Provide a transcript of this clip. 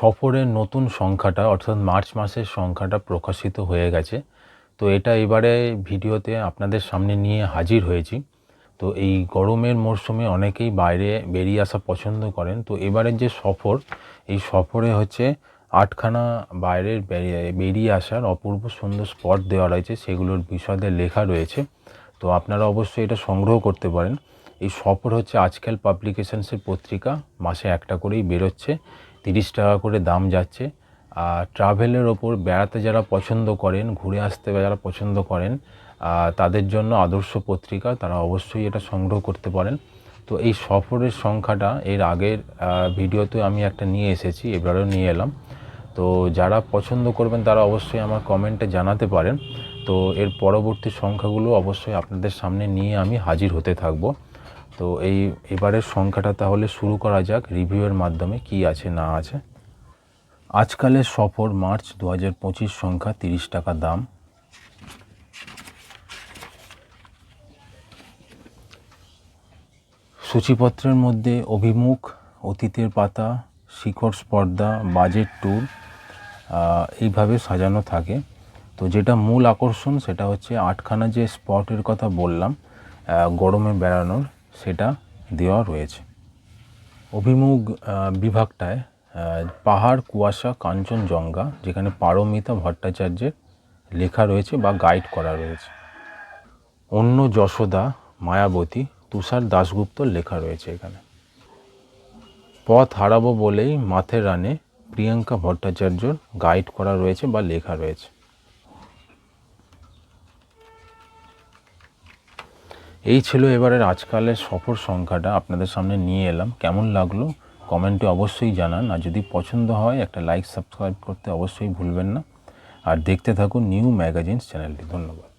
সফরের নতুন সংখ্যাটা, অর্থাৎ মার্চ মাসের সংখ্যাটা প্রকাশিত হয়ে গেছে। তো এটা এবারে ভিডিওতে আপনাদের সামনে নিয়ে হাজির হয়েছি। তো এই গরমের মরশুমে অনেকেই বাইরে বেরিয়ে আসা পছন্দ করেন। তো এবারের যে সফর, এই সফরে হচ্ছে আটখানা বাইরের বেরিয়ে- আসার অপূর্ব সুন্দর স্পট দেওয়া রয়েছে। সেগুলোর বিশদে লেখা রয়েছে। তো আপনারা অবশ্যই এটা সংগ্রহ করতে পারেন। এই সফর হচ্ছে আজকাল পাবলিকেশনসের পত্রিকা, মাসে একটা করেই বেরোচ্ছে। তিরিশ টাকা করে দাম যাচ্ছে। আর ট্রাভেলের ওপর বেড়াতে যারা পছন্দ করেন, ঘুরে আসতে যারা পছন্দ করেন তাদের জন্য আদর্শ পত্রিকা, তারা অবশ্যই এটা সংগ্রহ করতে পারেন। তো এই সফরের সংখ্যাটা এর আগের ভিডিওতে আমি একটা নিয়ে এসেছি, এবারেও নিয়ে এলাম। তো যারা পছন্দ করবেন, তারা অবশ্যই আমার কমেন্টে জানাতে পারেন। তো এর পরবর্তী সংখ্যাগুলো অবশ্যই আপনাদের সামনে নিয়ে আমি হাজির হতে থাকব। তো এই, এবারের সংখ্যাটা তাহলে শুরু করা যাক রিভিউয়ের মাধ্যমে কি আছে, না আছে। আজকালের সফর, মার্চ দু হাজার পঁচিশ সংখ্যা, তিরিশ টাকা দাম। সূচিপত্রের মধ্যে অভিমুখ, অতীতের পাতা, শিখর স্পর্ধা, বাজেট ট্যুর এইভাবে সাজানো থাকে। তো যেটা মূল আকর্ষণ, সেটা হচ্ছে আটখানা যে স্পটের কথা বললাম গরমে বেড়ানোর সেটা দেওয়া রয়েছে। অভিমুখ বিভাগটায় পাহাড়, কুয়াশা, কাঞ্চনজঙ্ঘা, যেখানে পারমিতা ভট্টাচার্যের লেখা রয়েছে বা গাইড করা রয়েছে। অন্য যশোদা, মায়াবতী, তুষার দাশগুপ্তর লেখা রয়েছে এখানে। পথ হারাবো বলেই মাথের রানে প্রিয়াঙ্কা ভট্টাচার্যর গাইড করা রয়েছে বা লেখা রয়েছে। এই ছিল এবারের আজকালের সফর সংখ্যাটা। আপনাদের সামনে নিয়ে এলাম। কেমন লাগল? কমেন্টে অবশ্যই জানান। আর যদি পছন্দ হয়, একটা লাইক সাবস্ক্রাইব করতে অবশ্যই ভুলবেন না। আর দেখতে থাকুন নিউ ম্যাগাজিনস চ্যানেলটি। ধন্যবাদ।